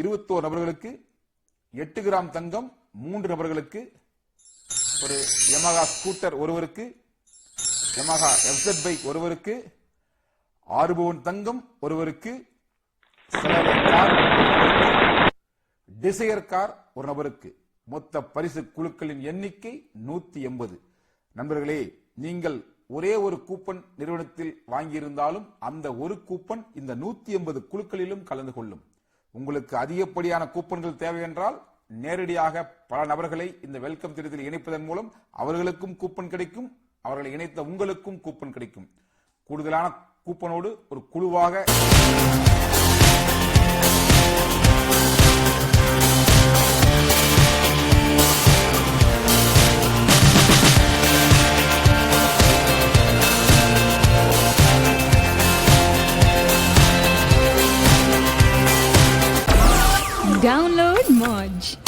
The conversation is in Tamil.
இருபத்தோரு நபர்களுக்கு எட்டு கிராம் தங்கம் மூன்று நபர்களுக்கு ஒரு யமகா ஸ்கூட்டர் ஒருவருக்கு யமகா எஃப்செட் பைக் ஒருவருக்கு ஆறு பவுன் தங்கம் ஒருவருக்கு ஒருவருக்கு, டிசையர் கார் ஒரு நபருக்கு. மொத்த பரிசு குழுக்களின் எண்ணிக்கை நூத்தி எண்பது. நண்பர்களே நீங்கள் ஒரே ஒரு கூப்பன் நிறுவனத்தில் வாங்கியிருந்தாலும் அந்த ஒரு கூப்பன் இந்த நூத்தி எண்பது குழுக்களிலும் கலந்து கொள்ளும். உங்களுக்கு அதிகப்படியான கூப்பன்கள் தேவை என்றால் நேரடியாக பல நபர்களை இந்த வெல்கம் திட்டத்தில் இணைப்பதன் மூலம் அவர்களுக்கும் கூப்பன் கிடைக்கும் அவர்களை இணைத்த உங்களுக்கும் கூப்பன் கிடைக்கும். கூடுதலான கூப்பனோடு ஒரு குழுவாக Download Modge.